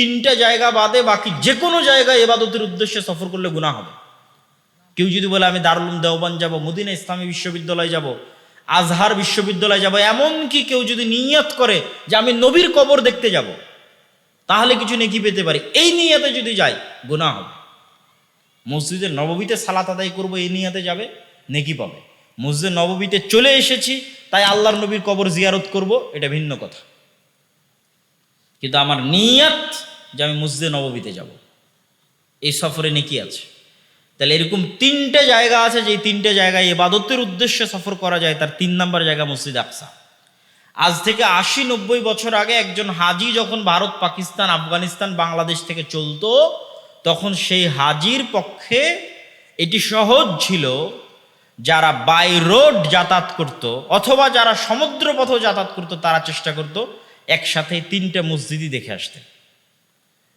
তিনটা জায়গা বাদে বাকি যে কোনো জায়গায় এবাদতের উদ্দেশ্যে সফর করলে গুণা হবে। কেউ যদি বলে, আমি দারুল দেওবান যাব, মদিনা ইসলামী বিশ্ববিদ্যালয় যাব, আজহার বিশ্ববিদ্যালয় যাব, এমনকি কেউ যদি নিয়ত করে যে, আমি নবীর কবর দেখতে যাব, তাহলে কিছু নেকি পেতে পারি। এই নিয়াতে যদি যাই গুণা হবে। মসজিদের নববীতে সালাত আদায় করব, এই নিয়াতে যাবে, নেকি পাবে। মসজিদের নববীতে চলে এসেছি, তাই আল্লাহর নবীর কবর জিয়ারত করব, এটা ভিন্ন কথা। কিন্তু আমার নিয়াত যে আমি মসজিদে নববীতে যাব। এই সফরে নেকি আছে। তাহলে এরকম তিনটে জায়গা আছে যে তিনটে জায়গায় এবাদতের উদ্দেশ্যে সফর করা যায়, তার তিন নাম্বার জায়গা মসজিদ আকসা। আজ থেকে আশি নব্বই বছর আগে একজন হাজি যখন ভারত, পাকিস্তান, আফগানিস্তান, বাংলাদেশ থেকে চলতো, তখন সেই হাজির পক্ষে এটি সহজ ছিল যারা বাই রোড যাতায়াত করত, অথবা যারা সমুদ্র পথে যাতায়াত করতো, তারা চেষ্টা করত একসাথে তিনটে মসজিদই দেখে আসতে।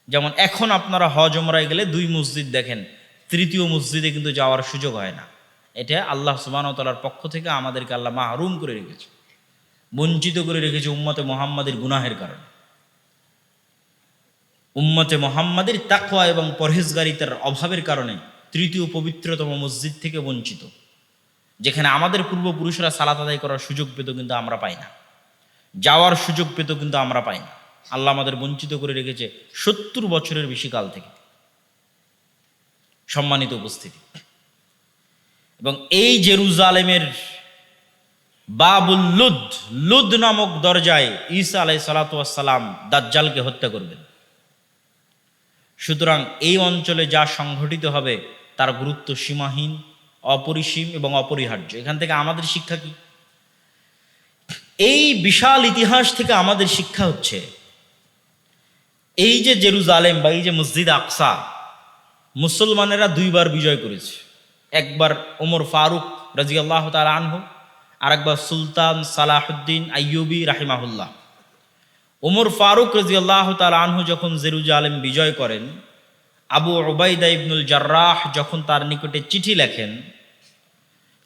যেমন এখন আপনারা হজ ওমরায় গেলে দুই মসজিদ দেখেন, তৃতীয় মসজিদে কিন্তু যাওয়ার সুযোগ হয় না। এটা আল্লাহ সুবাহতালার পক্ষ থেকে আমাদেরকে আল্লাহ মাহরুম করে রেখেছে, বঞ্চিত করে রেখেছে উম্মতে মোহাম্মদের গুনাহের কারণে। উম্মতে মোহাম্মদের তাকওয়া এবং পরহেজগারিতার অভাবের কারণে তৃতীয় পবিত্রতম মসজিদ থেকে বঞ্চিত, যেখানে আমাদের পূর্বপুরুষরা সালাত আদায় করার সুযোগ পেত কিন্তু আমরা পাই না। যাওয়ার সুযোগ পেত কিন্তু আমরা পাই না। আল্লাহ আমাদের বঞ্চিত করে রেখেছে সত্তর বছরের বেশি কাল থেকে। সম্মানিত উপস্থিতি। এবং এই জেরুজালেমের বাবুল লুদ লুদ নামক দরজায় ঈসা আলাই সালাতাম দাজ্জালকে হত্যা করবেন। সুতরাং এই অঞ্চলে যা সংঘটিত হবে তার গুরুত্ব সীমাহীন, অপরিসীম এবং অপরিহার্য। এখান থেকে আমাদের শিক্ষা কি? এই বিশাল ইতিহাস থেকে আমাদের শিক্ষা হচ্ছে এই যে জেরুজালেম বা এই যে মসজিদ আকসা, মুসলমানেরা দুইবার বিজয় করেছে। একবার ওমর ফারুক রাজি আল্লাহ তাল আনহু, আরেকবার সুলতান সালাহুদ্দিন আইয়ুবি রাহিমাহুল্লাহ। ওমর ফারুক রাজি আল্লাহ তাল আনহু যখন জেরুজালেম বিজয় করেন, আবু ওবাইদা ইবনুল জার্রাহ যখন তার নিকটে চিঠি লেখেন,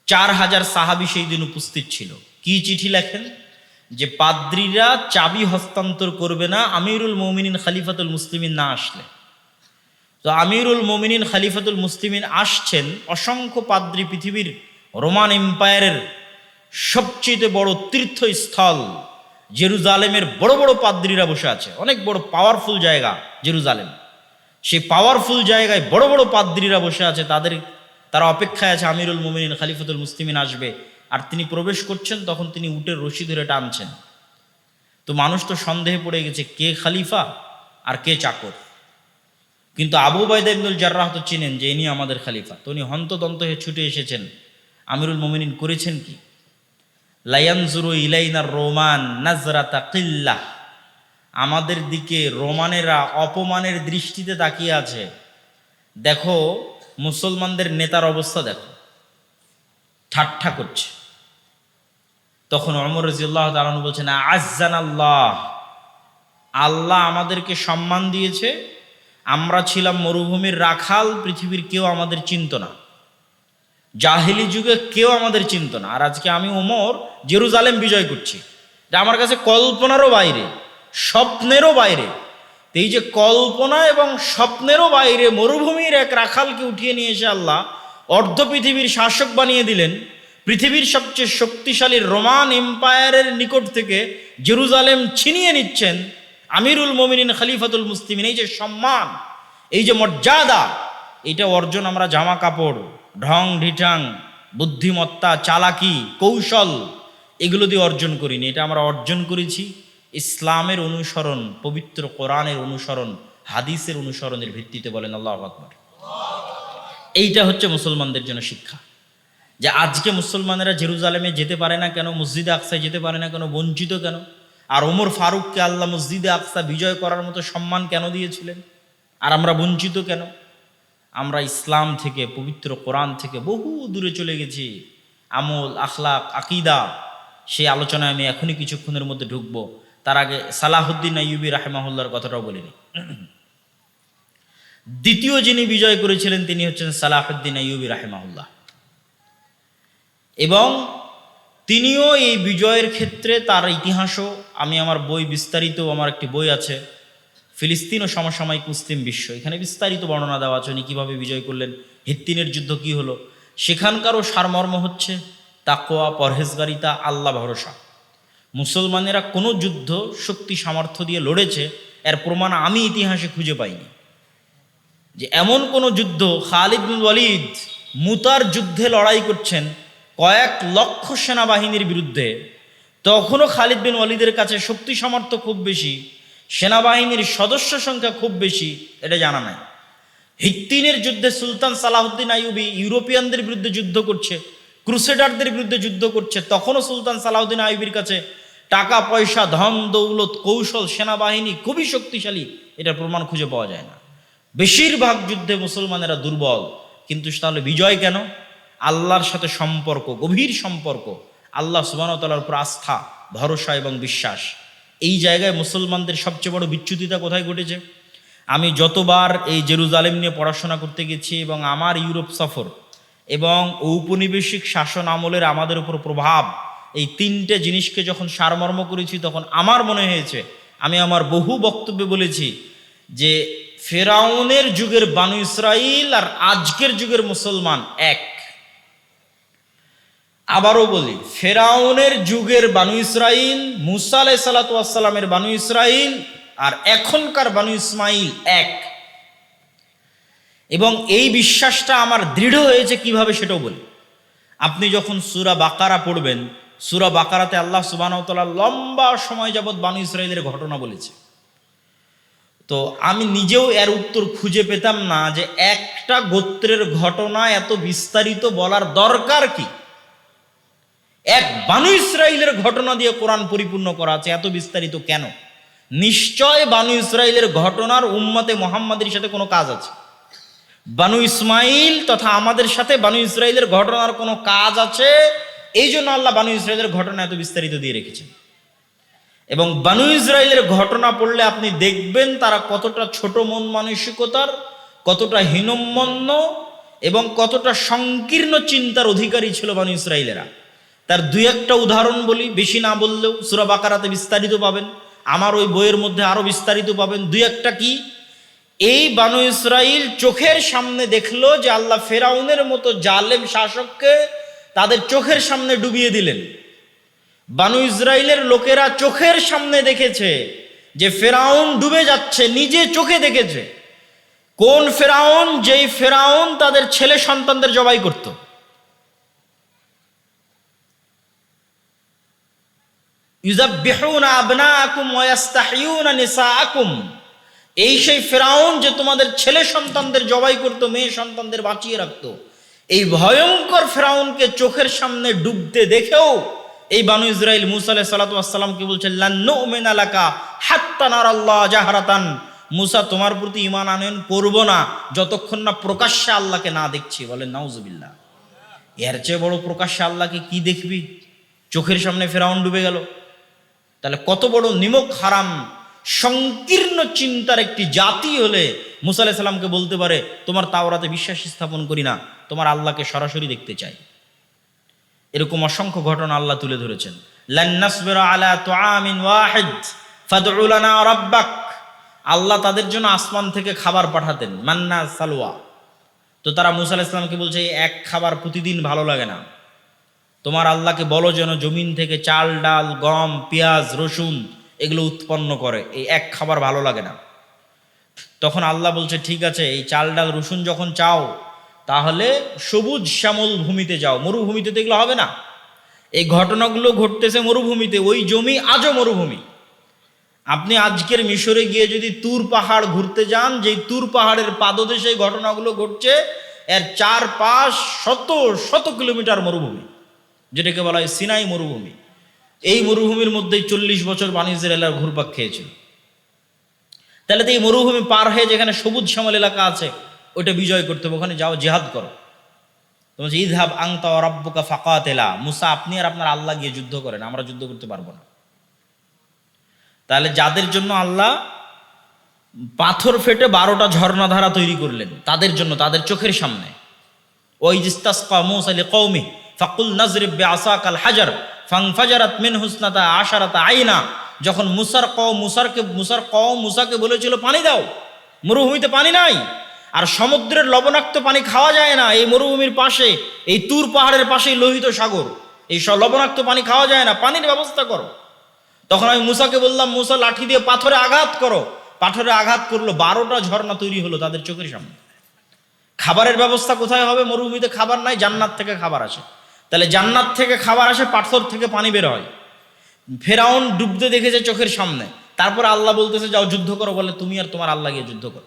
চার হাজার সাহাবি সেই দিন উপস্থিত ছিল। কি চিঠি লেখেন? যে পাদ্রীরা চাবি হস্তান্তর করবে না, আমিরুল মমিনিন খালিফাতুল মুসলিমিন না আসলে। তো আমিরুল মমিনিন খালিফাতুল মুসলিমিন আসছেন, অসংখ্য পাদ্রী পৃথিবীর রোমান এম্পায়ারের সবচেয়ে বড় তীর্থস্থল, জেরুজালেমের বড় বড় পাদ্রীরা বসে আছে। অনেক বড় পাওয়ারফুল জায়গা জেরুজালেম। সেই পাওয়ারফুল জায়গায় বড় বড় পাদ্রীরা বসে আছে, তাদের, তারা অপেক্ষায় আছে, আমিরুল মোমিনিন খালিফাতুল মুসলিমিন আসবে। আর তিনি প্রবেশ করছেন, তখন তিনি উটের রশি ধরে টানছেন। তো মানুষ তো সন্দেহে পড়ে গেছে, কে খালিফা আর কে চাকর? কিন্তু আবু বাইদা ইবনুল জার্রাহ তো চিনেন যে ইনি আমাদের খালিফা। তো উনি হন্তদন্ত হয়ে ছুটে এসেছেন, আমিরুল মোমিনিন করেছেন কি? লায়ানজুরু ইলাইনার রোমান নাজরাতা কিল্লাহ আমাদের দিকে রোমানেরা অপমানের দৃষ্টিতে তাকিয়ে আছে। দেখো, মুসলমানদের নেতার অবস্থা দেখো। ঠাট্টা করছে। তখন অমর রাজিউল্লাহ তালন বলছেন আজান আল্লাহ আল্লাহ আমাদেরকে সম্মান দিয়েছে। আমরা ছিলাম মরুভূমির রাখাল, পৃথিবীর কেউ আমাদের চিনত না। জাহিলি যুগে কেউ আমাদের চিনত না। আর আজকে আমি ওমর জেরুজালেম বিজয় করছি। যা আমার কাছে কল্পনারও বাইরে, স্বপ্নেরও বাইরে। এই যে কল্পনা এবং স্বপ্নেরও বাইরে মরুভূমির এক রাখালকে উঠিয়ে নিয়ে এসে আল্লাহ অর্ধ পৃথিবীর শাসক বানিয়ে দিলেন। পৃথিবীর সবচেয়ে শক্তিশালী রোমান এম্পায়ারের নিকট থেকে জেরুজালেম ছিনিয়ে নিচ্ছেন আমিরুল মোমিনিন, খালিফাতুল মুসলিমিন। এই যে সম্মান, এই যে মর্যাদা, এটা অর্জন আমরা জামা কাপড়, ঢং, ঢিঠাং, বুদ্ধিমত্তা, চালাকি, কৌশল, এগুলো দিয়ে অর্জন করিনি। এটা আমরা অর্জন করেছি ইসলামের অনুসরণ, পবিত্র কোরআনের অনুসরণ, হাদিসের অনুসরণের ভিত্তিতে বলেন আল্লাহ আকবর। এইটা হচ্ছে মুসলমানদের জন্য শিক্ষা। যে আজকে মুসলমানেরা জেরুজালেমে যেতে পারে না কেন, মসজিদে আকসায় যেতে পারে না কেন, বঞ্চিত কেন? আর ওমর ফারুককে আল্লাহ মসজিদে আকসা বিজয় করার মতো সম্মান কেন দিয়েছিলেন? আর আমরা বঞ্চিত কেন? আমরা ইসলাম থেকে, পবিত্র কোরআন থেকে বহু দূরে চলে গেছি। আমল, আখলাক, আকিদা সেই আলোচনায় আমি এখনই কিছুক্ষণের মধ্যে ঢুকবো। তার আগে সালাহুদ্দিন আইয়ুবি রাহেমাহুল্লার কথাটাও বলিনি দ্বিতীয় যিনি বিজয় করেছিলেন, তিনি হচ্ছেন সালাহুদ্দিন আইয়ুবি রাহেমাহুল্লাহ। এবং তিনিও এই বিজয়ের ক্ষেত্রে তার ইতিহাসও, আমি আমার বই বিস্তারিত, আমার একটি বই আছে, ফিলিস্তিন ও সমসাময়িক মুসলিম বিশ্ব। এখানে বিস্তারিত বর্ণনা দেওয়া আছে উনি কীভাবে বিজয় করলেন, হিত্তিনের যুদ্ধ কি হলো। সেখানকারও সারমর্ম হচ্ছে তাকোয়া পরহেজগারিতা, আল্লাহ ভরসা। মুসলমানেরা কোনো যুদ্ধ শক্তি সামর্থ্য দিয়ে লড়েছে, এর প্রমাণ আমি ইতিহাসে খুঁজে পাইনি। যে এমন কোনো যুদ্ধ, খালিদ ওয়ালিদ, মুতার যুদ্ধে লড়াই করছেন কয়েক লক্ষ সেনাবাহিনীর বিরুদ্ধে, তখনও খালিদ বিন ওয়ালিদের কাছে শক্তি সামর্থ্য খুব বেশি, সেনাবাহিনীর সদস্য সংখ্যা খুব বেশি, এটা জানা নাই। হিত্তিনের যুদ্ধে সুলতান সালাহুদ্দিন আইয়ুবি ইউরোপিয়ানদের বিরুদ্ধে যুদ্ধ করছে, ক্রুসেডারদের বিরুদ্ধে যুদ্ধ করছে, তখনও সুলতান সালাহুদ্দিন আইয়ুবির কাছে টাকা, পয়সা, ধন, দৌলত, কৌশল, সেনাবাহিনী খুবই শক্তিশালী, এটার প্রমাণ খুঁজে পাওয়া যায় না। বেশিরভাগ যুদ্ধে মুসলমানেরা দুর্বল, কিন্তু তাহলে বিজয় কেন? আল্লাহর সাথে সম্পর্ক, গভীর সম্পর্ক, আল্লাহ সুবাহতালার উপর আস্থা, ভরসা এবং বিশ্বাস। এই জায়গায় মুসলমানদের সবচেয়ে বড় বিচ্যুতিতা কোথায় ঘটেছে? আমি যতবার এই জেরুজালেম নিয়ে পড়াশোনা করতে গেছি এবং আমার ইউরোপ সফর এবং ঔপনিবেশিক শাসন আমলের আমাদের উপর প্রভাব, এই তিনটে জিনিসকে যখন সারমর্ম করেছি, তখন আমার মনে হয়েছে, আমি আমার বহু বক্তব্যে বলেছি যে ফেরাউনের যুগের বানু ইসরাইল আর আজকের যুগের মুসলমান এক। আবারও বলি, ফেরাউনের যুগের বানু ইসরাইল, মুসা আলাই সালাতামের বানু ইসরাইল আর এখনকার বানু ইসমাইল এক। এবং এই বিশ্বাসটা আমার দৃঢ় হয়েছে কীভাবে সেটাও বলি। আপনি যখন সুরা বাকারা পড়বেন, সুরা বাকারাতে আল্লাহ সুবাহতলা লম্বা সময় যাবৎ বানু ইসরায়েলের ঘটনা বলেছে। তো আমি নিজেও এর উত্তর খুঁজে পেতাম না যে একটা গোত্রের ঘটনা এত বিস্তারিত বলার দরকার কি। এক বানু ইসরায়েলের ঘটনা দিয়ে কোরআন পরিপূর্ণ করা আছে, এত বিস্তারিত কেন? নিশ্চয় বানু ইসরায়েলের ঘটনার উম্মতে মোহাম্মদের সাথে কোনো কাজ আছে? বানু ইসমাইল তথা আমাদের সাথে বানু ইসরায়েলের ঘটনার কোনো কাজ আছে? এই জন্য আল্লাহ বানু ইসরায়েলের ঘটনা এত বিস্তারিত দিয়ে রেখেছেন। এবং বানু ইসরায়েলের ঘটনা পড়লে আপনি দেখবেন তারা কতটা ছোট মন মানসিকতার, কতটা হীনম্মন্য এবং কতটা সংকীর্ণ চিন্তার অধিকারী ছিল বানু ইসরায়েলেরা তার দুই একটা উদাহরণ বলি, বেশি না বললেও সুরা বাকারাতে বিস্তারিত পাবেন। আমার ওই বইয়ের মধ্যে আরও বিস্তারিত পাবেন। দুই একটা কি? এই বানু ইসরাইল চোখের সামনে দেখল যে আল্লাহ ফেরাউনের মতো জালেম শাসককে তাদের চোখের সামনে ডুবিয়ে দিলেন। বানু ইসরায়েলের লোকেরা চোখের সামনে দেখেছে যে ফেরাউন ডুবে যাচ্ছে, নিজে চোখে দেখেছে। কোন ফেরাউন? যেই ফেরাউন তাদের ছেলে সন্তানদের জবাই করত। ইউজাবিহুনা আবনাকুম ওয়া ইয়াস্তাহিয়ুনা নিসাআকুম। এই সেই ফেরাউন যে তোমাদের ছেলে সন্তানদের জবাই করত, মেয়ে সন্তানদের বাঁচিয়ে রাখতো। এই ভয়ঙ্কর ফেরাউনকে চোখের সামনে ডুবতে দেখেও এই বানু ইসরাইল মুসা আলাহ সাল্লাতামকে বলছে লান্নু মেনালাকা হাত্তানার আল্লাহ জাহারাতান। মুসা, তোমার প্রতি ইমান আনয়ন করব না, যতক্ষণ না প্রকাশ্যে আল্লাহকে না দেখছি। বলে, নাউজুবিল্লাহ। এর চেয়ে বড় প্রকাশ্যে আল্লাহকে কি দেখবি? চোখের সামনে ফেরাউন ডুবে গেল। তাহলে কত বড় নিমক হারাম? সংকীর্ণ চিন্তার একটি জাতি হলে মুসা আলাহ সাল্লামকে বলতে পারে, তোমার তাওরাতে বিশ্বাস স্থাপন করি না, তোমার আল্লাহকে সরাসরি দেখতে চাই। এরকম অসংখ্য ঘটনা আল্লাহ তুলে ধরেছেন। আল্লাহ তাদের জন্য আসমান থেকে খাবার পাঠাতেন, মান্না সালোয়া তো তারা মুসা ইসলামকে বলছে এক খাবার প্রতিদিন ভালো লাগে না। তোমার আল্লাহকে বলো যেন জমিন থেকে চাল, ডাল, গম, পেঁয়াজ, রসুন এগুলো উৎপন্ন করে। এই এক খাবার ভালো লাগে না। তখন আল্লাহ বলছে, ঠিক আছে, এই চাল, ডাল, রসুন যখন চাও, তাহলে সবুজ শ্যামল ভূমিতে যাও। মরুভূমিতে তো এগুলো হবে না। এই ঘটনাগুলো ঘটতেছে মরুভূমিতে। ওই জমি আজও মরুভূমি। আপনি আজকের মিশরে গিয়ে যদি তুর পাহাড় ঘুরতে যান, যেই তুর পাহাড়ের পাদদেশে ঘটনাগুলো ঘটছে, এর চারপাশ শত শত কিলোমিটার মরুভূমি। যেটাকে বলা হয় সিনাই মরুভূমি। এই মরুভূমির মধ্যেই চল্লিশ বছর বাণিজ্যের এলাকা ঘুরপাক খেয়েছিল। তাহলে তো এই মরুভূমি পার হয়ে যেখানে সবুজ শ্যামল এলাকা আছে, ওইটা বিজয় করতে হবে, ওখানে যাও, জেহাদ করো। তোমার ইদহাব আংতা রব্বকা ফাকাত এলা মুসা, আপনি আর আপনার আল্লাহ গিয়ে যুদ্ধ করেন, আমরা যুদ্ধ করতে পারব না। তাহলে যাদের জন্য আল্লাহ পাথর ফেটে বারোটা ঝর্ণাধারা তৈরি করলেন, তাদের জন্য, তাদের চোখের সামনে। ওই জিস্তাসকা মুসালি কৌমি ফাকুল নজরিব আসাক আল হাজার ফাংফাজারাত মিন হুসনাতা আশারাতা আইনা, যখন মুসার ক মুসারকে, মুসার ক মুসাকে বলেছিল, পানি দাও, মরুভূমিতে পানি নাই, আর সমুদ্রের লবণাক্ত পানি খাওয়া যায় না, এই মরুভূমির পাশে, এই তুর পাহাড়ের পাশেই লোহিত সাগর, এই সব লবণাক্ত পানি খাওয়া যায় না, পানির ব্যবস্থা করো। তখন আমি মুসাকে বললাম, মুসা, লাঠি দিয়ে পাথরে আঘাত করো। পাথরে আঘাত করল, বারোটা ঝর্ণা তৈরি হলো তাদের চোখের সামনে। খাবারের ব্যবস্থা কোথায় হবে? মরুভূমিতে খাবার নাই, জান্নাত থেকে খাবার আসে তাহলে জান্নাত থেকে খাবার আসে, পাথর থেকে পানি বের হয়। ফেরাউন ডুবতে দেখেছে চোখের সামনে। তারপর আল্লাহ বলতেছে, যাও যুদ্ধ করো। বলে, তুমি আর তোমার আল্লাহ গিয়ে যুদ্ধ করো।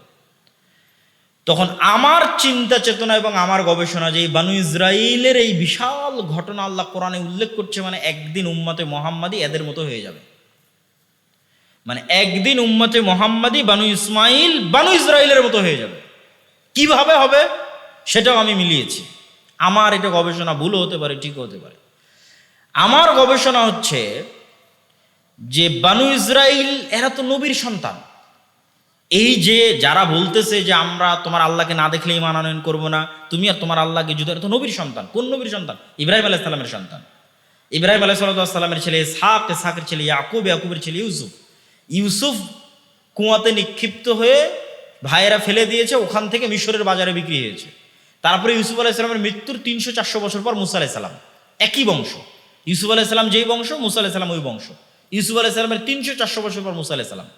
তখন আমার চিন্তা চেতনা এবং আমার গবেষণা যে এই বানু ইসরায়েলের এই বিশাল ঘটনা আল্লাহ কোরআনে উল্লেখ করছে মানে একদিন উম্মতে মোহাম্মদী এদের মতো হয়ে যাবে। মানে একদিন উম্মতে মোহাম্মদী বানু ইসমাইল বানু ইসরায়েলের মতো হয়ে যাবে। কীভাবে হবে? সেটাও আমি মিলিয়েছি। আমার এটা গবেষণা ভুলও হতে পারে ঠিকও হতে পারে। আমার গবেষণা হচ্ছে যে বানু ইসরাইল, এরা তো নবীর সন্তান। এই যে যারা বলতেছে যে আমরা তোমার আল্লাহকে না দেখলে ইমান আনয়ন করব না, তুমি আর তোমার আল্লাহকে যুদ্ধ তো নবীর সন্তান। কোন নবীর সন্তান? ইব্রাহিম আলাইসাল্লামের সন্তান। ইব্রাহিম আলাইসাল্লামের ছেলে সাক সাকের ছেলে ইয়াকুব, ইয়াকুবের ছেলে ইউসুফ। ইউসুফ কুয়াতে নিক্ষিপ্ত হয়ে ভাইয়েরা ফেলে দিয়েছে, ওখান থেকে মিশরের বাজারে বিক্রি হয়েছে। তারপরে ইউসুফ আলাইসাল্লামের মৃত্যুর তিনশো চারশো বছর পর মুসা আলাইসাল্লাম একই বংশ। ইউসুফ আলাইসাল্লাম যেই বংশ, মুসা আলাইসাল্লাম ওই বংশ। ইউসুফ আলাইসাল্লামের তিনশো চারশো বছর পর মুসা আলাইসাল্লাম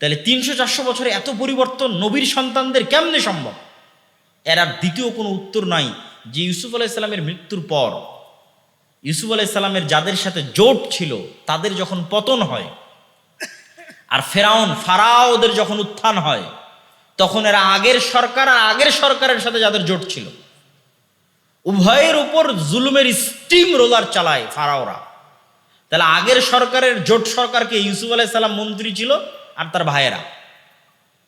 তাহলে তিনশো চারশো বছরে এত পরিবর্তন নবীর সন্তানদের কেমনে সম্ভব? এর আর দ্বিতীয় কোনো উত্তর নাই যে ইউসুফ আলাইসাল্লামের মৃত্যুর পর। ইউসুফ আলাইসাল্লামের যাদের সাথে জোট ছিল, তাদের যখন পতন হয়, আর ফেরাউন, ফারাওদের যখন উত্থান হয় তখন এরা আগের সরকার আর আগের সরকারের সাথে যাদের জোট ছিল। উভয়ের উপর জুলুমের স্টিম রোলার চালায় ফারাওরা। তাহলে আগের সরকারের জোট সরকারকে ইউসুফ আলাইসাল্লাম মন্ত্রী ছিল আর তার ভাইয়েরা।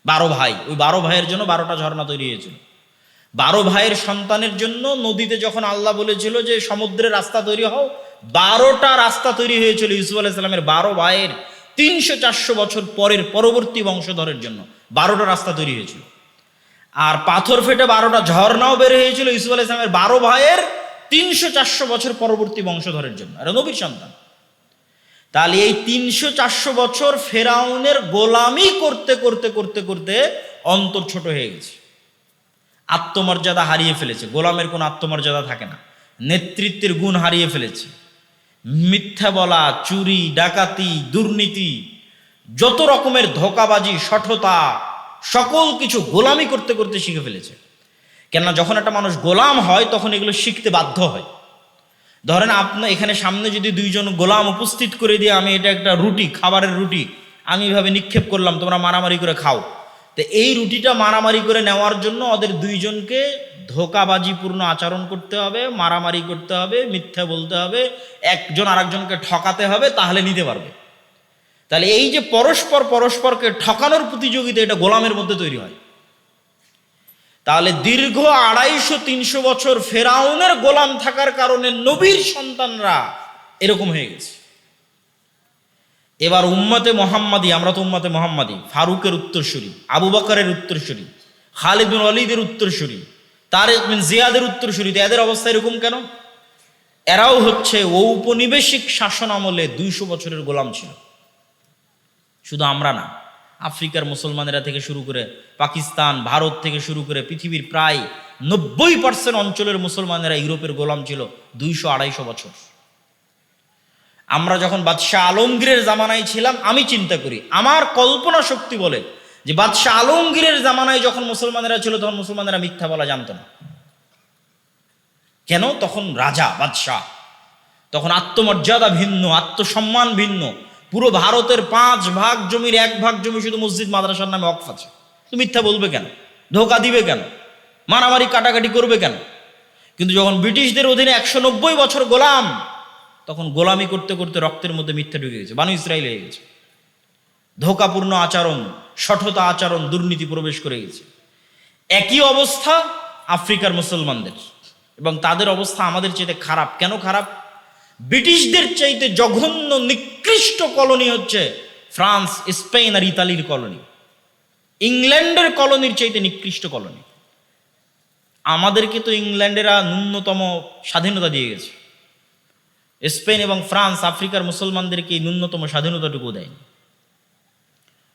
বারো ভাই। ওই বারো ভাইয়ের জন্য বারোটা ঝর্ণা তৈরি হয়েছিল। বারো ভাইয়ের সন্তানের জন্য নদীতে যখন আল্লাহ বলেছিল যে সমুদ্রের রাস্তা তৈরি হও, বারোটা রাস্তা তৈরি হয়েছিল ইউসুফ আলাইসাল্লামের বারো ভাইয়ের। তিনশো চারশো বছর পরের পরবর্তী বংশধরের জন্য বারোটা রাস্তা তৈরি হয়েছিল। আর পাথর ফেটে বারোটা ঝর্ণাও বের হয়েছিল ইউসুফ আলাইসলামের বারো ভাইয়ের তিনশো চারশো বছর পরবর্তী বংশধরের জন্য। এটা নবীর সন্তান। তাহলে এই তিনশো চারশো বছর ফেরাউনের গোলামি করতে করতে করতে করতে অন্তর ছোট হয়ে গেছে। আত্মমর্যাদা হারিয়ে ফেলেছে। গোলামের কোনো আত্মমর্যাদা থাকে না। নেতৃত্বের গুণ হারিয়ে ফেলেছে। মিথ্যা বলা, চুরি, ডাকাতি, দুর্নীতি, যত রকমের ধোকাবাজি, সঠতা, সকল কিছু গোলামি করতে করতে শিখে ফেলেছে। কেননা যখন একটা মানুষ গোলাম হয়, তখন এগুলো শিখতে বাধ্য হয়। ধরেন আপনার এখানে সামনে যদি দুইজন গোলাম উপস্থিত করে দিয়ে আমি এটা একটা রুটি, খাবারের রুটি, আমি এভাবে নিক্ষেপ করলাম, তোমরা মারামারি করে খাও। তো এই রুটিটা মারামারি করে নেওয়ার জন্য ওদের দুইজনকে ধোকাবাজিপূর্ণ আচরণ করতে হবে, মারামারি করতে হবে, মিথ্যা বলতে হবে, একজন আরেকজনকে ঠকাতে হবে, তাহলে নিতে পারবে। তাহলে এই যে পরস্পর পরস্পরকে ঠকানোর প্রতিযোগিতা, এটা গোলামের মধ্যে তৈরি হয়। তাহলে দীর্ঘ আড়াইশো তিনশো বছর ফেরাউনের গোলাম থাকার কারণে নবীর সন্তানরা এরকম হয়ে গেছে। এবার উম্মতে মোহাম্মদী, আমরা তো উম্মতে মোহাম্মদী, ফারুকের উত্তরসূরি, আবু বকরের উত্তরসূরি খালিদ বিন অলিদের উত্তরসূরি বিন জিয়াদের উত্তরসূরি তো এদের অবস্থা এরকম কেন? এরাও হচ্ছে ঔপনিবেশিক শাসন আমলে দুইশো বছরের গোলাম ছিল। শুধু আমরা না, আফ্রিকার মুসলমানেরা থেকে শুরু করে পাকিস্তান, ভারত থেকে শুরু করে পৃথিবীর প্রায় নব্বই পার্সেন্ট অঞ্চলের মুসলমানেরা ইউরোপের গোলাম ছিল দুইশো আড়াইশো বছর। আমরা যখন বাদশাহ আলমগীরের জামানায় ছিলাম, আমি চিন্তা করি, আমার কল্পনা শক্তি বলে যে বাদশাহ আলমগীরের জামানায় যখন মুসলমানেরা ছিল, তখন মুসলমানেরা মিথ্যা বলা জানতো না। কেন? তখন রাজা, বাদশাহ। তখন আত্মমর্যাদা ভিন্ন, আত্মসম্মান ভিন্ন। পুরো ভারতের পাঁচ ভাগ জমির এক ভাগ জমি শুধু মসজিদ, মাদ্রাসার নামে অক্ফ আছে। তো মিথ্যা বলবে কেন? ধোকা দিবে কেন? মারামারি কাটাকাটি করবে কেন? কিন্তু যখন ব্রিটিশদের অধীনে একশো নব্বই বছর গোলাম, তখন গোলামি করতে করতে রক্তের মধ্যে মিথ্যা ঢুকে গেছে, বানু ইসরায়েল হয়ে গেছে। ধোকাপূর্ণ আচরণ। সঠতা আচরণ, দুর্নীতি প্রবেশ করে গেছে। একই অবস্থা আফ্রিকার মুসলমানদের এবং তাদের অবস্থা আমাদের চাইতে খারাপ। কেন খারাপ? ব্রিটিশদের চাইতে জঘন্য, নিকৃষ্ট কলোনি হচ্ছে ফ্রান্স, স্পেন আর ইতালির কলোনি। ইংল্যান্ডের কলোনির চাইতে নিকৃষ্ট কলোনি। আমাদেরকে তো ইংল্যান্ডেরা ন্যূনতম স্বাধীনতা দিয়ে গেছে। স্পেন এবং ফ্রান্স আফ্রিকার মুসলমানদেরকে ন্যূনতম স্বাধীনতাটুকু দেয়নি।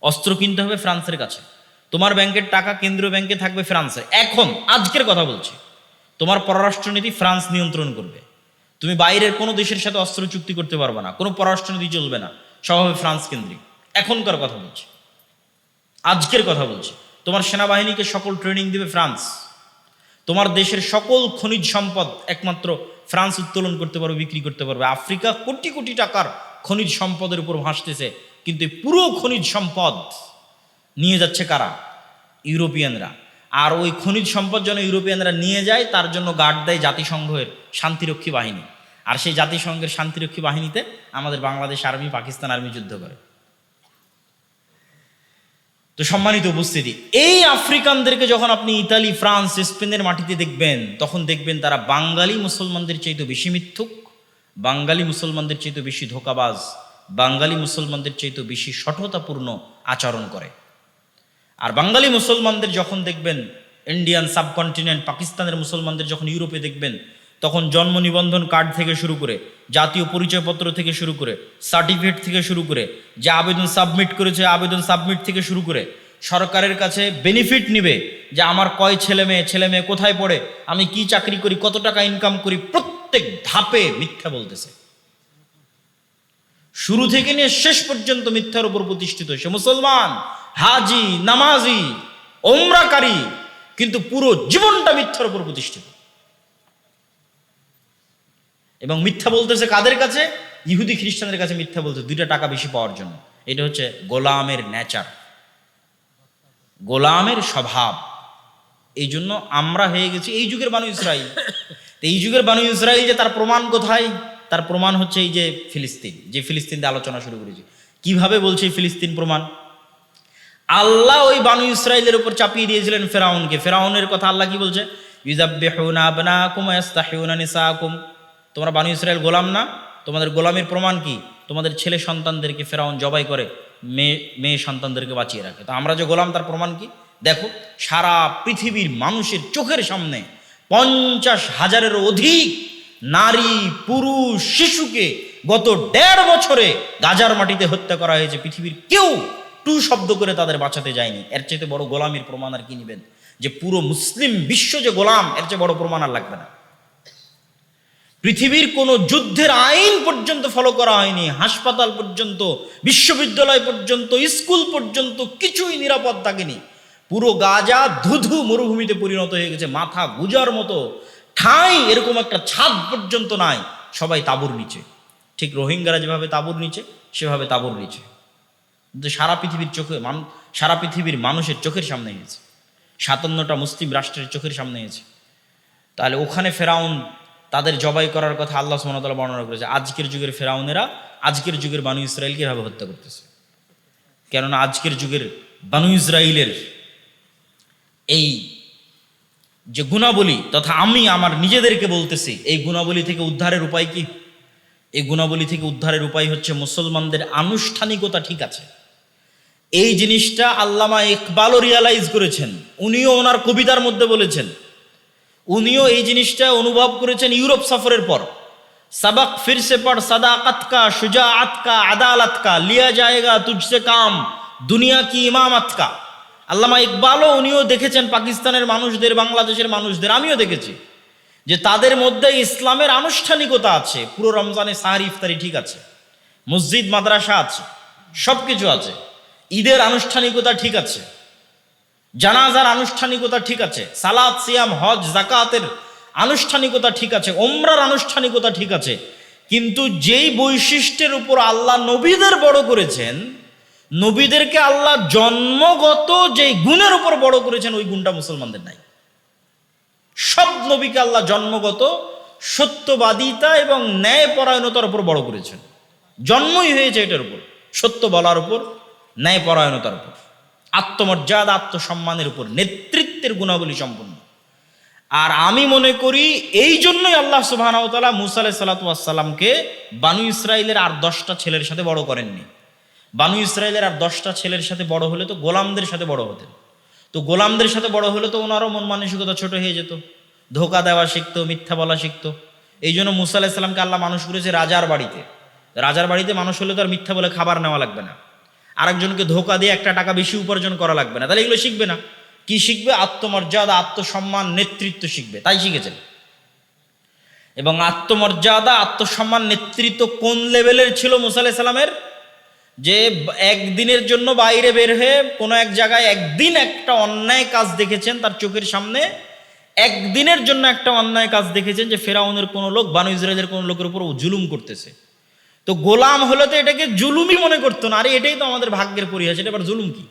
অস্ত্র কিনতে হবে ফ্রান্সের কাছে। তোমার ব্যাংকের টাকা কেন্দ্রীয় ব্যাংকে থাকবে ফ্রান্সে। এখন, আজকের কথা বলছি। তোমার পররাষ্ট্রনীতি ফ্রান্স নিয়ন্ত্রণ করবে। তুমি বাইরের কোনো দেশের সাথে অস্ত্র চুক্তি করতে পারবে না। কোনো পররাষ্ট্রনীতি চলবে না। সব হবে ফ্রান্স কেন্দ্রিক। এখনকার কথা বলছি। আজকের কথা বলছি। তোমার সেনাবাহিনীকে সকল ট্রেনিং দিবে ফ্রান্স। তোমার দেশের সকল খনিজ সম্পদ একমাত্র ফ্রান্স উত্তোলন করতে পারবে, বিক্রি করতে পারবে। আফ্রিকা কোটি কোটি টাকার খনিজ সম্পদের উপর ভাসতেছে। কিন্তু এই পুরো খনিজ সম্পদ নিয়ে যাচ্ছে কারা? ইউরোপিয়ানরা। আর ওই খনিজ সম্পদ যেন ইউরোপিয়ানরা নিয়ে যায়, তার জন্য গার্ড দেয় জাতিসংঘের শান্তিরক্ষী বাহিনী। আর সেই জাতিসংঘের শান্তিরক্ষী বাহিনীতে আমাদের বাংলাদেশ আর্মি, পাকিস্তান আর্মি যুদ্ধ করে। তো সম্মানিত উপস্থিতি, এই আফ্রিকানদেরকে যখন আপনি ইতালি, ফ্রান্স, স্পেনের মাটিতে দেখবেন, তখন দেখবেন তারা বাঙালি মুসলমানদের চাইতে বেশি মিথ্যুক, বাঙালি মুসলমানদের চাইতে বেশি ধোকাবাজ বাঙালি মুসলমানদের চাইতে বেশি সঠতাপূর্ণ আচরণ করে। আর বাঙালি মুসলমানদের যখন দেখবেন ইন্ডিয়ান সাবকন্টিনেন্ট পাকিস্তানের মুসলমানদের যখন ইউরোপে দেখবেন, তখন জন্ম নিবন্ধন কার্ড থেকে শুরু করে, জাতীয় পরিচয়পত্র থেকে শুরু করে, সার্টিফিকেট থেকে শুরু করে, যে আবেদন সাবমিট করেছে, আবেদন সাবমিট থেকে শুরু করে, সরকারের কাছে বেনিফিট নিবে যে আমার কয় ছেলে মেয়ে ছেলে মেয়ে কোথায় পড়ে, আমি কি চাকরি করি, কত টাকা ইনকাম করি, প্রত্যেক ধাপে মিথ্যা বলতেছে। শুরু থেকে নিয়ে শেষ পর্যন্ত মিথ্যার উপর প্রতিষ্ঠিত সে মুসলমান, হাজি, নামাজি, ওমরাকারী, কিন্তু পুরো জীবনটা মিথ্যার উপর প্রতিষ্ঠিত। এবং মিথ্যা বলতেছে কাদের কাছে? ইহুদি খ্রিস্টানদের কাছে মিথ্যা বলতে দুইটা টাকা বেশি পাওয়ার জন্য। এটা হচ্ছে গোলামের নেচার। গোলামের স্বভাব। এই জন্য আমরা হয়ে গেছি এই যুগের বানু ইসরাইল। তো এই যুগের বানু ইসরাইল যে তার প্রমাণ কোথায়? তার প্রমাণ হচ্ছে এই যে ফিলিস্তিন যে ফিলিস্তিন দিয়ে আলোচনা শুরু করেছি। কীভাবে বলছে ফিলিস্তিন প্রমাণ? আল্লাহ ওই বানু ইসরায়েলের উপর চাপিয়ে দিয়েছিলেন ফেরাউনকে। ফেরাউনের কথা আল্লাহ কি বলছে? তোমরা বানু ইসরায়েল গোলাম না? তোমাদের গোলামের প্রমাণ কি? তোমাদের ছেলে সন্তানদেরকে ফেরাউন জবাই করে, মেয়ে মেয়ে সন্তানদেরকে বাঁচিয়ে রাখে। তো আমরা যে গোলাম, তার প্রমাণ কি? দেখো, সারা পৃথিবীর মানুষের চোখের সামনে পঞ্চাশ হাজারের অধিক নারী, পুরুষ, শিশুকে গত দেড় বছরে গাজার মাটিতে হত্যা করা হয়েছে। পৃথিবীর কেউ টু শব্দ করে তাদের বাঁচাতে যায়নি। এর চেয়ে বড় গোলামির প্রমাণ আর কি নেবেন? যে পুরো মুসলিম বিশ্ব যে গোলাম, এর চেয়ে বড় প্রমাণ আর লাগবে না। পৃথিবীর কোনো যুদ্ধের আইন পর্যন্ত ফলো করা হয়নি। হাসপাতাল পর্যন্ত, বিশ্ববিদ্যালয় পর্যন্ত, স্কুল পর্যন্ত কিছুই নিরাপদ থাকেনি। পুরো গাজা ধুধু মরুভূমিতে পরিণত হয়ে গেছে। মাথা গুজার মতো ঠাঁই এরকম একটা ছাদ পর্যন্ত নাই। সবাই তাবুর নিচে। ঠিক রোহিঙ্গারা যেভাবে তাবুর নিচে, সেভাবে তাবুর নিচে। কিন্তু সারা পৃথিবীর চোখে সারা পৃথিবীর মানুষের চোখের সামনে হয়েছে সাতান্নটা মুসলিম রাষ্ট্রের চোখের সামনে হয়েছে তাহলে ওখানে ফেরাউন তাদের জবাই করার কথা আল্লাহ সুমতলা বর্ণনা করেছে। আজকের যুগের ফেরাউনেরা আজকের যুগের বানু ইসরায়েলকে এভাবে হত্যা করতেছে? কেননা আজকের যুগের বানু ইসরায়েলের এই যে গুণাবলী তথা আমি আমার নিজেদেরকে বলতেছি, এই গুণাবলী থেকে উদ্ধারের উপায় কি? এই গুণাবলী থেকে উদ্ধারের উপায় হচ্ছে মুসলমানদের আনুষ্ঠানিকতা ঠিক আছে। এই জিনিসটা আল্লামা ইকবালও রিয়ালাইজ করেছেন, উনিও ওনার কবিতার মধ্যে বলেছেন। উনিও এই জিনিসটা অনুভব করেছেন ইউরোপ সফরের পর। সাবাক ফিরসে পর আতকা সুজা আতকা আদালাতকা, লিয়া জায়গা তুজসে কাম, দুনিয়া কি ইমাম আতকা আল্লামা ইকবালও উনিও দেখেছেন পাকিস্তানের মানুষদের, বাংলাদেশের মানুষদের, আমিও দেখেছি যে তাদের মধ্যে ইসলামের আনুষ্ঠানিকতা আছে। পুরো রমজানে সাহারি, ইফতারি ঠিক আছে, মসজিদ, মাদ্রাসা আছে সব কিছু আছে। ঈদের আনুষ্ঠানিকতা ঠিক আছে, জানাজার আনুষ্ঠানিকতা ঠিক আছে সালাদ সিয়াম, হজ জাকাতের আনুষ্ঠানিকতা ঠিক আছে ওমরার আনুষ্ঠানিকতা ঠিক আছে। কিন্তু যেই বৈশিষ্ট্যের উপর আল্লাহ নবীদের বড় করেছেন নবীদেরকে আল্লাহ জন্মগত যেই গুণের উপর বড় করেছেন, ওই গুণটা মুসলমানদের নাই। সব নবীকে আল্লাহ জন্মগত সত্যবাদিতা এবং ন্যায় পরায়ণতার উপর বড় করেছেন। জন্মই হয়েছে এটার উপর, সত্য বলার উপর ন্যায় পরায়ণতার উপর। আত্মমর্যাদা, আত্মসম্মানের উপর, নেতৃত্বের গুণাবলী সম্পন্ন। আর আমি মনে করি এই জন্যই আল্লাহ সুবাহানাউতালা মুসা আলাই সাল্লাতামকে বানু ইসরায়েলের আর দশটা ছেলের সাথে বড় করেননি। বানু ইসরায়েলের আর দশটা ছেলের সাথে বড় হলে তো গোলামদের সাথে বড় হতেন। তো গোলামদের সাথে বড় হলে তো ওনারও মন মানসিকতা ছোট হয়ে যেত। ধোকা দেওয়া শিখতো, মিথ্যা বলা শিখতো। এই জন্য মুসা আলাহিসাল্লামকে আল্লাহ মানুষ করেছে রাজার বাড়িতে। রাজার বাড়িতে মানুষ হলে তো আর মিথ্যা বলে খাবার নেওয়া লাগবে না। আরেকজনকে ধোকা দিয়ে একটা টাকা বেশি উপার্জন করা লাগবে না। তাহলে এগুলো শিখবে না। কি শিখবে? আত্মমর্যাদা, আত্মসম্মান, নেতৃত্ব শিখবে। তাই শিখেছেন। এবং আত্মমর্যাদা, আত্মসম্মান, নেতৃত্ব কোন লেভেলের ছিল মুসা আলাহিস সাল্লামের যে একদিনের জন্য বাইরে বের হয়ে কোনো এক জায়গায় একদিন একটা অন্যায় কাজ দেখেছেন তার চোখের সামনে, একদিনের জন্য একটা অন্যায় কাজ দেখেছেন যে ফেরাউনের কোনো লোক, বানু ইসরায়েলের কোনো লোকের উপর জুলুম করতেছে। তো গোলাম হলে তো এটাকে জুলুমই মনে করতো না, আরে এটাই তো আমাদের ভাগ্যের পরিহাস, এটা আবার জুলুম কি?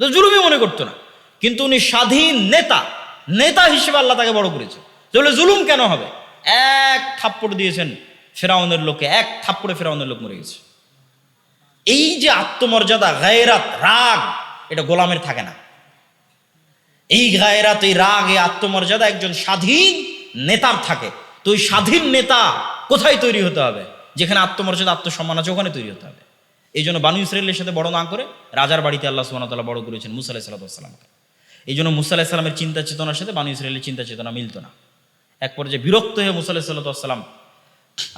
তো জুলুমই মনে করতো না। কিন্তু উনি স্বাধীন নেতা নেতা হিসেবে আল্লাহ তাকে বড় করেছে। তাহলে জুলুম কেন হবে? এক থাপ্পড় দিয়েছেন ফেরাউনের লোকে এক থাপ্পড়ে ফেরাউনের লোক মরে গেছে। এই যে আত্মমর্যাদা, গায়রাত, রাগ, এটা গোলামের থাকে না। এই গায়রাত, এই রাগ, এই আত্মমর্যাদা একজন স্বাধীন নেতার থাকে। তো ওই স্বাধীন নেতা কোথায় তৈরি হতে হবে? যেখানে আত্মমর্যাদা, আত্মসম্মান আছে, ওখানে তৈরি হতে হবে। এই জন্য বানু ইসরায়েলের সাথে বড় না করে রাজার বাড়িতে আল্লাহ সুবাহতাল্লাহ বড় করেছেন মুসা আলাহ সাল্লামকে এই জন্য মুসা আলাহ সাল্লামের চিন্তা চেতনার সাথে বানু ইসরায়েলের চিন্তা চেতনা মিলত না। এক পর্যায়ে বিরক্ত হয়ে মুসা আলাহ সাল্লাম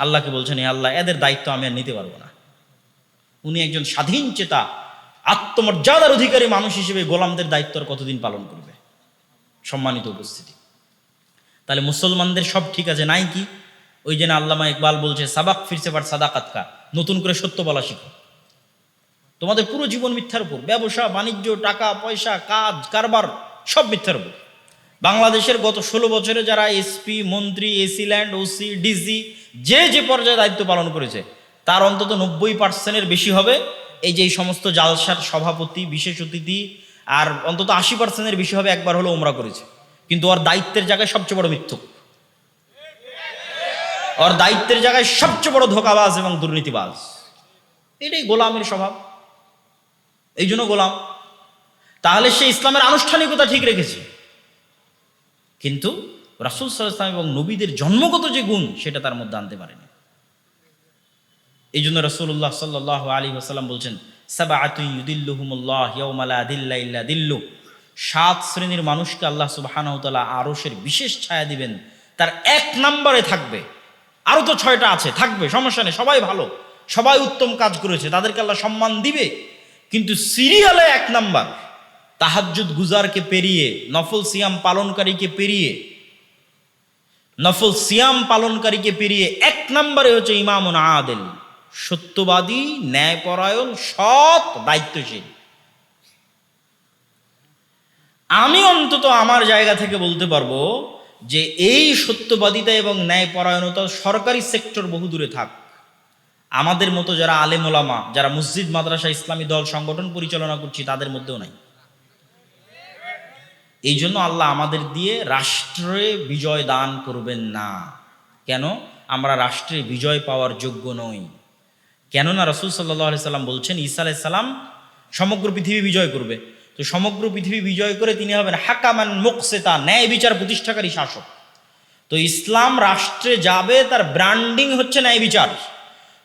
আল্লাহকে বলছেন এই আল্লাহ, এদের দায়িত্ব আমি আর নিতে পারব না। উনি একজন স্বাধীন চেতা, আত্মমর্যাদার অধিকারী মানুষ হিসেবে গোলামদের দায়িত্ব আর কতদিন পালন করবে? সম্মানিত উপস্থিতি। তাহলে মুসলমানদের সব ঠিক আছে, নাই কি? ওই জন্য আল্লামা ইকবাল বলছে, সাবাক ফিরছে পার সাদাকাতকা নতুন করে সত্য বলা শিখো। তোমাদের পুরো জীবন মিথ্যার উপর, ব্যবসা, বাণিজ্য, টাকা, পয়সা, কাজ, কারবার, সব মিথ্যার উপর। বাংলাদেশের গত ষোলো বছরে যারা এসপি, মন্ত্রী, এসি ল্যান্ড, ওসি, ডিসি, যে যে পর্যায়ে দায়িত্ব পালন করেছে তার অন্তত নব্বই পার্সেন্টের বেশি হবে। এই যে সমস্ত জালসার সভাপতি, বিশেষ অতিথি, আর অন্তত আশি পার্সেন্টের বেশি হবে একবার হলো ওমরা করেছে। কিন্তু ওর দায়িত্বের জায়গায় সবচেয়ে বড় মিথ্যুক ওর দায়িত্বের জায়গায় সবচেয়ে বড় ধোকাবাজ এবং দুর্নীতিবাজ। এটাই গোলামের স্বভাব। এই জন্য গোলাম। তাহলে সে ইসলামের আনুষ্ঠানিকতা ঠিক রেখেছে। কিন্তু রাসুল ইসলাম এবং নবীদের জন্মগত যে গুণ, সেটা তার মধ্যে আনতে পারেনি। এই জন্য রসুল্লাহ সাল্লাহ আলী আসাল্লাম বলছেন সাবা দিল্লু সাত শ্রেণির মানুষকে আল্লাহ সুবাহানহতালা আরসের বিশেষ ছায়া দিবেন। তার এক নম্বরে থাকবে। আরও তো ছয়টা আছে, থাকবে, সমস্যা নেই, সবাই ভালো। সবাই উত্তম কাজ করেছে, তাদেরকে আল্লাহ সম্মান দিবে। কিন্তু সিরিয়ালে এক নাম্বার, তাহাজ্জুদ গুজারকে পেরিয়ে, নফল সিয়াম পালনকারীকে পেরিয়ে, নফল সিয়াম পালনকারীকে পেরিয়ে এক নম্বরে হচ্ছে ইমামুন আদেল। সত্যবাদী, ন্যায়পরায়ণ, সৎ, দায়িত্বশীল। আমি অন্তত আমার জায়গা থেকে বলতে পারব যে এই সত্যবাদিতা এবং ন্যায়পরায়ণতা সরকারি সেক্টর বহু দূরে থাক। আমাদের মতো যারা আলেম ওলামা, যারা মসজিদ, মাদ্রাসা, ইসলামী দল সংগঠন পরিচালনা করছি, তাদের মধ্যেও নাই। এই জন্য আল্লাহ আমাদের দিয়ে রাষ্ট্রে বিজয় দান করবেন না। কেন? আমরা রাষ্ট্রে বিজয় পাওয়ার যোগ্য নই। কেননা রসুল সাল্লাহ সাল্লাম বলছেন, ঈসা আলাইসাল্লাম সমগ্র পৃথিবী বিজয় করবে। তো সমগ্র পৃথিবী বিজয় করে তিনি হবেন হাকামান মুকসেতা, ন্যায় বিচার প্রতিষ্ঠাকারী শাসক। তো ইসলাম রাষ্ট্রে যাবে, তার ব্র্যান্ডিং হচ্ছে ন্যায় বিচার।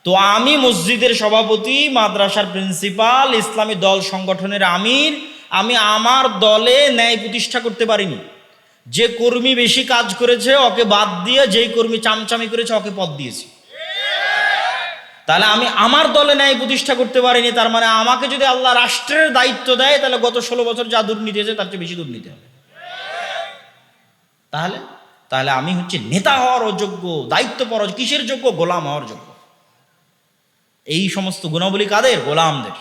তো আমি মসজিদের সভাপতি, মাদ্রাসার প্রিন্সিপাল, ইসলামী দল সংগঠনের আমির, আমি আমার দলে ন্যায় প্রতিষ্ঠা করতে পারিনি। যে কর্মী বেশি কাজ করেছে, ওকে বাদ দিয়ে যেই কর্মী চামচামি করেছে, ওকে পদ দিয়েছি। তাহলে আমি আমার দলে ন্যায় প্রতিষ্ঠা করতে পারিনি, তার মানে আমাকে যদি আল্লাহ রাষ্ট্রের দায়িত্ব দেয়, তাহলে গত ষোলো বছর যা দুর্নীতি হয়েছে, তার চেয়ে বেশি দুর্নীতি হবে। তাহলে? তাহলে আমি হচ্ছে নেতা হওয়ার অযোগ্য দায়িত্ব পাওয়ার কিসের যোগ্য? গোলাম হওয়ার যোগ্য। এই সমস্ত গুণাবলী কাদের? গোলামদের।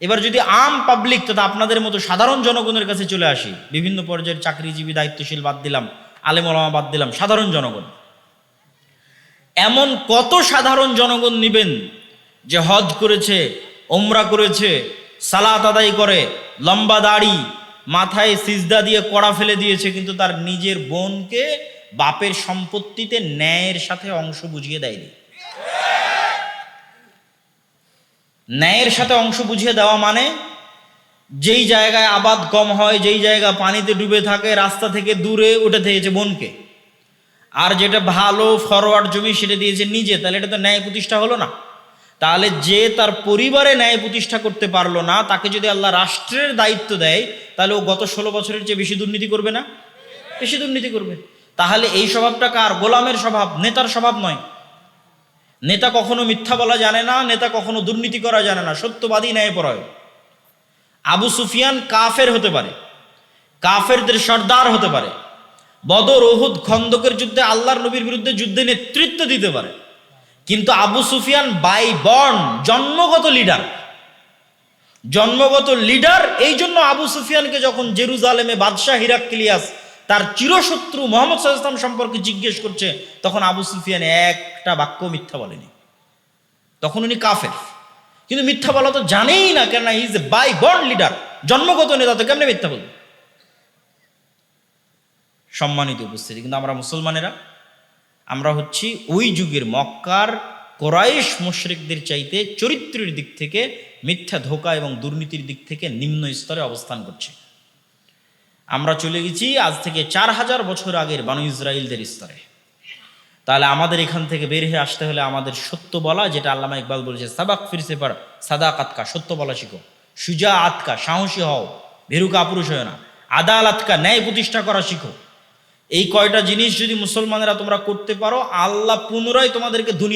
এবার যদি আম পাবলিক তথা আপনাদের মতো সাধারণ জনগণের কাছে চলে আসি, বিভিন্ন পর্যায়ের চাকরিজীবী দায়িত্বশীল বাদ দিলাম আলেমলামা বাদ দিলাম, সাধারণ জনগণ। এমন কত সাধারণ জনগণ নিবেন যে হজ করেছে ওমরা করেছে, সালাত আদায় করে, লম্বা দাড়ি, মাথায় সিজদা দিয়ে কড়া ফেলে দিয়েছে, কিন্তু তার নিজের বোনকে বাপের সম্পত্তিতে ন্যায়ের সাথে অংশ বুঝিয়ে দেয়নি। ন্যায়ের সাথে অংশ বুঝিয়ে দেওয়া মানে যেই জায়গায় আবাদ কম হয়, যেই জায়গা পানিতে ডুবে থাকে, রাস্তা থেকে দূরে উঠে থেকেছে বোনকে। আর যেটা ভালো ফরওয়ার্ড জমি সেটা দিয়েছে নিজে, তাহলে এটা তো ন্যায় প্রতিষ্ঠা হলো না। তাহলে যে তার পরিবারে ন্যায় প্রতিষ্ঠা করতে পারল না, তাকে যদি আল্লাহ রাষ্ট্রের দায়িত্ব দেয়, তাহলে ও গত ষোলো বছরের চেয়ে বেশি দুর্নীতি করবে না? বেশি দুর্নীতি করবে। তাহলে এই স্বভাবটা কার? গোলামের স্বভাব, নেতার স্বভাব নয়। নেতা কখনো মিথ্যা বলা জানে না, নেতা কখনো দুর্নীতি করা জানে না, সত্যবাদী ন্যায় পড়ায় আবু সুফিয়ান কাফের হতে পারে। কাফেরদের সর্দার হতে পারে। বদর ওহুদ খন্দকের যুদ্ধে আল্লাহর নবীর বিরুদ্ধে যুদ্ধে নেতৃত্ব দিতে পারে। কিন্তু আবু সুফিয়ান বাই বর্ন জন্মগত লিডার। জন্মগত লিডার এই জন্য আবু সুফিয়ানকে যখন জেরুজালেমে বাদশাহ হিরাক্লিয়াস তার চিরশত্রু মোহাম্মদ সাল্লাম সম্পর্কে জিজ্ঞেস করছে, তখন আবু সুফিয়ান একটা বাক্য মিথ্যা বলেনি। তখন উনি কাফের। কিন্তু মিথ্যা বলা তো জানেই না, কেননা is a by born leader জন্মগত নেতা তো কেমনে মিথ্যা বলবে? সম্মানিত উপস্থিতি। কিন্তু আমরা মুসলমানেরা, আমরা হচ্ছি ওই যুগের মক্কার কোরাইশ মুশরিকদের চাইতে চরিত্রের দিক থেকে মিথ্যা ধোকা এবং দুর্নীতির দিক থেকে নিম্ন স্তরে অবস্থান করছি। আমরা চলে গেছি আজ থেকে চার হাজার বছর আগের বানু ইসরায়েলদের স্তরে। তাহলে আমাদের এখান থেকে বের হয়ে আসতে হলে আমাদের সত্য বলা, যেটা আল্লামা ইকবাল বলেছে, সাবাক ফিরসে পার সাদা কাতকা সত্য বলা শিখো। সুজা আতকা সাহসী হও ভেরুকা পুরুষ হয় না। আদালাতকা ন্যায় প্রতিষ্ঠা করা শিখো। এই কয়টা জিনিস যদি মুসলমানেরা তোমরা করতে পারো আল্লাহ পুনরায় তোমাদেরকে দুনিয়া